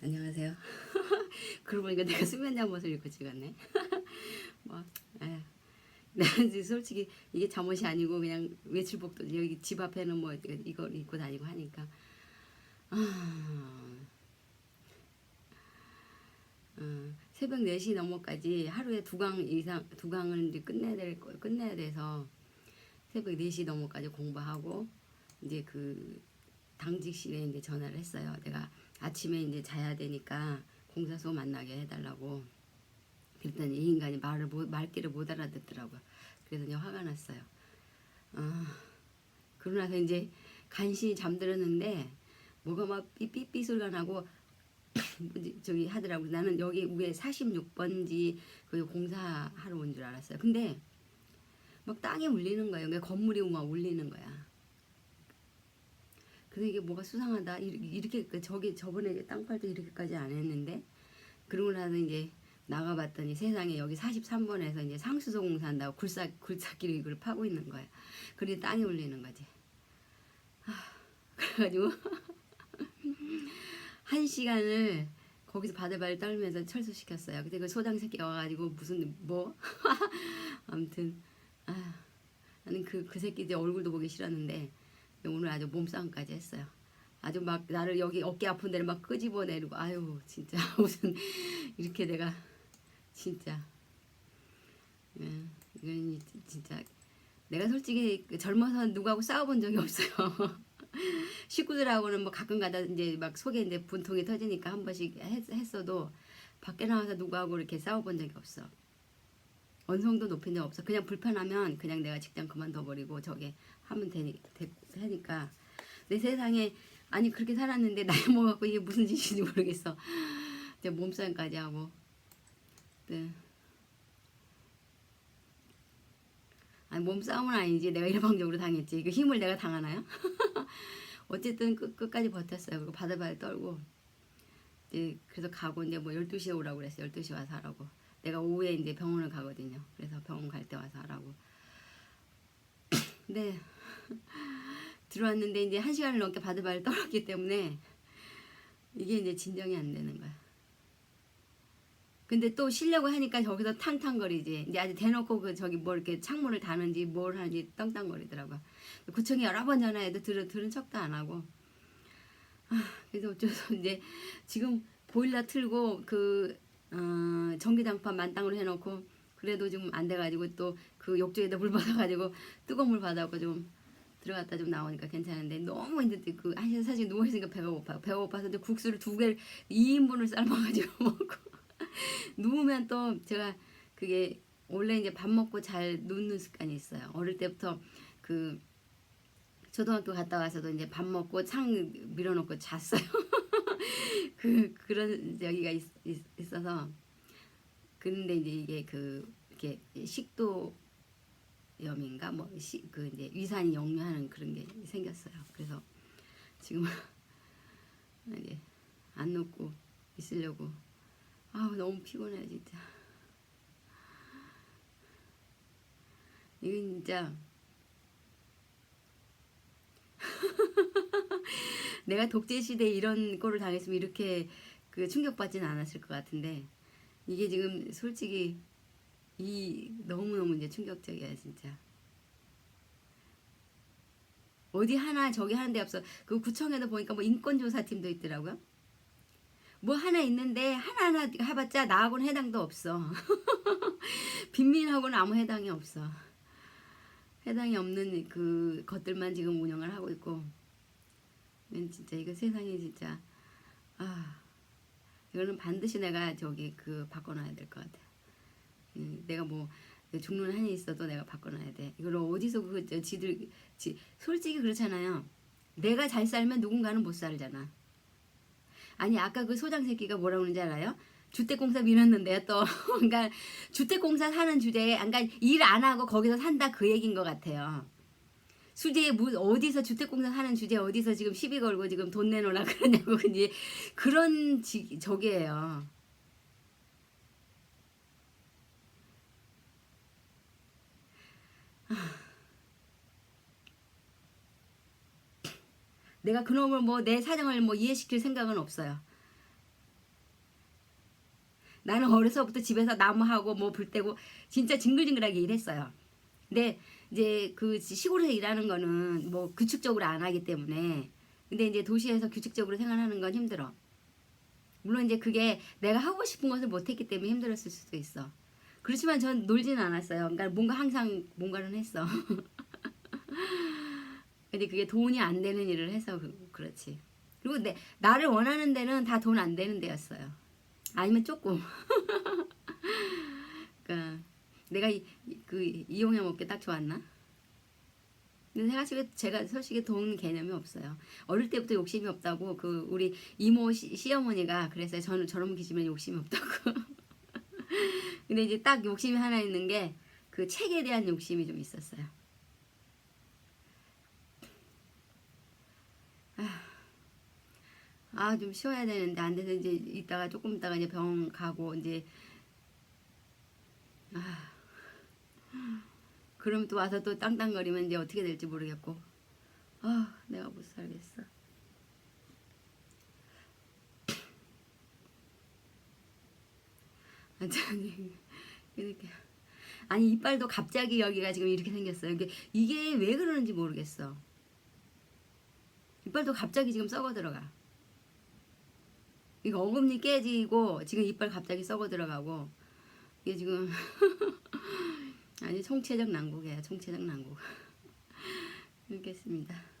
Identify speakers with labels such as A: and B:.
A: 안녕하세요. 그러고 보니까 내가 수면 잠옷을 입고 찍었네. 뭐, 에휴. 나는 이제 솔직히 이게 잠옷이 아니고 그냥 외출복도 여기 집 앞에는 뭐 이걸 입고 다니고 하니까. 아, 어, 새벽 4시 넘어까지 하루에 두 강 이상 두 강을 이제 끝내야 될 거, 끝내야 돼서 새벽 4시 넘어까지 공부하고 이제 그 당직실에 이제 전화를 했어요. 내가 아침에 이제 자야 되니까 공사소 만나게 해달라고. 그랬더니 이 인간이 말을 못, 말귀를 못 알아듣더라고요. 그래서 화가 났어요. 아, 그러고 나서 이제 간신히 잠들었는데 뭐가 막 삐삐삐 소리가 나고 저기 하더라고. 나는 여기 위에 46번지 그 공사하러 온 줄 알았어요. 근데 막 땅에 울리는 거예요. 그러니까 건물이 막 울리는 거야. 그래서 이게 뭐가 수상하다. 이렇게, 이렇게 그 저기 저번에 땅팔도 이렇게까지 안 했는데 그러고 나서 이제 나가봤더니 세상에 여기 43번에서 이제 상수도 공사한다고 굴삭 굴삭기로 이걸 파고 있는 거야. 그래 땅이 울리는 거지. 아, 그래가지고 한 시간을 거기서 바들바들 떨면서 철수시켰어요. 근데 그 소장 새끼가 와가지고 무슨 뭐 아무튼 아 나는 그 그 새끼 이제 얼굴도 보기 싫었는데 오늘 아주 몸싸움까지 했어요. 아주 막 나를 여기 어깨 아픈 데를 막 끄집어내고 아유 진짜 무슨 이렇게 내가 진짜 예, 이건 이- 진짜 내가 솔직히 그 젊어서 누구하고 싸워본 적이 없어요. 식구들하고는 뭐 가끔가다 이제 막 속에 이제 분통이 터지니까 한 번씩 했, 했어도 밖에 나와서 누구하고 이렇게 싸워본 적이 없어. 언성도 높인 적 없어. 그냥 불편하면 그냥 내가 직장 그만둬 버리고 저게 하면 되니 되, 되니까 내 세상에 아니 그렇게 살았는데 나이 먹어갖고 이게 무슨 짓인지 모르겠어. 이제 몸싸움까지 하고. 네. 아니 몸싸움은 아니지 내가 일방적으로 당했지 그 힘을 내가 당하나요? 어쨌든 끝, 끝까지 버텼어요 그리고 바들바들 떨고 이제 그래서 가고 이제 뭐 12시에 오라고 그랬어요 12시 와서 하라고 내가 오후에 이제 병원을 가거든요 그래서 병원 갈 때 와서 하라고 네 들어왔는데 이제 한 시간을 넘게 바들바들 떨었기 때문에 이게 이제 진정이 안 되는 거야 근데 또 쉬려고 하니까 저기서 탕탕거리지. 이제 아주 대놓고 그 저기 뭐 이렇게 창문을 다는지 뭘 하는지 떵떵거리더라고요. 구청에 여러 번 전화해도 들은 들은 척도 안 하고. 아, 그래서 어쩌서 이제 지금 보일러 틀고 그 어, 전기장판 만땅으로 해놓고 그래도 좀 안 돼가지고 또 그 욕조에다 물 받아가지고 뜨거운 물 받아갖고 좀 들어갔다 좀 나오니까 괜찮은데 너무 힘든데 그 아니 사실 누워 있으니까 배가 고파. 배가 고파서 이제 국수를 두 개를 2인분을 삶아가지고 먹고. 누우면 또 제가 그게 원래 이제 밥 먹고 잘 눕는 습관이 있어요. 어릴 때부터 그 초등학교 갔다 와서도 이제 밥 먹고 창 밀어놓고 잤어요. 그 그런 여기가 있, 있, 있어서 그런데 이제 이게 그 이렇게 식도염인가 뭐그 이제 위산이 역류하는 그런 게 생겼어요. 그래서 지금 이제 안 눕고 있으려고 아우 너무 피곤해 진짜. 이건 진짜 내가 독재 시대에 이런 꼴을 당했으면 이렇게 그 충격받지는 않았을 것 같은데 이게 지금 솔직히 이 너무 너무 이제 충격적이야 진짜. 어디 하나 저기 하는 데 없어. 그 구청에도 보니까 뭐 인권조사팀도 있더라고요. 뭐 하나 있는데 하나하나 해봤자 나하고는 해당도 없어. 빈민하고는 아무 해당이 없어. 해당이 없는 그 것들만 지금 운영을 하고 있고. 난 진짜 이거 세상이 진짜 아 이거는 반드시 내가 저기 그 바꿔놔야 될 것 같아. 음, 내가 뭐 죽는 한이 있어도 내가 바꿔놔야 돼. 이걸 어디서 그저 지들 지 솔직히 그렇잖아요. 내가 잘 살면 누군가는 못 살잖아. 아니 아까 그 소장 새끼가 뭐라 그러는지 알아요? 주택공사 밀었는데요 또 그러니까 주택공사 사는 주제에 그러니까 일 안 하고 거기서 산다 그 얘기인 것 같아요. 수제에 무 어디서 주택공사 사는 주제 어디서 지금 시비 걸고 지금 돈 내놓으라 그러냐고 이제 그런 지, 저기예요. 내가 그놈을 뭐 내 사정을 뭐 이해시킬 생각은 없어요. 나는 어려서부터 집에서 나무하고 뭐 불 떼고 진짜 징글징글하게 일했어요. 근데 이제 그 시골에서 일하는 거는 뭐 규칙적으로 안 하기 때문에 근데 이제 도시에서 규칙적으로 생활하는 건 힘들어. 물론 이제 그게 내가 하고 싶은 것을 못했기 때문에 힘들었을 수도 있어. 그렇지만 전 놀지는 않았어요. 그러니까 뭔가 항상 뭔가는 했어. 근데 그게 돈이 안 되는 일을 해서 그- 그렇지. 그리고 내, 나를 원하는 데는 다 돈 안 되는 데였어요. 아니면 조금. 그러니까 내가 이, 이- 그 이용해 먹기 딱 좋았나? 근데 사실 제가 솔직히 돈 개념이 없어요. 어릴 때부터 욕심이 없다고 그 우리 이모 시, 시어머니가 그랬어요. 저는 저런 기지면 욕심이 없다고. 근데 이제 딱 욕심이 하나 있는 게 그 책에 대한 욕심이 좀 있었어요. 아 좀 쉬어야 되는데 안 돼서 이제 이따가 조금 있다가 이제 병원 가고 이제 아 그럼 또 와서 또 땅땅거리면 이제 어떻게 될지 모르겠고 아 내가 못 살겠어. 아 저기 이렇게 아니 이빨도 갑자기 여기가 지금 이렇게 생겼어요. 이게 이게 왜 그러는지 모르겠어. 이빨도 갑자기 지금 썩어 들어가. 이거 어금니 깨지고 지금 이빨 갑자기 썩어 들어가고 이게 지금 아니 총체적 난국이에요. 총체적 난국. 했습니다.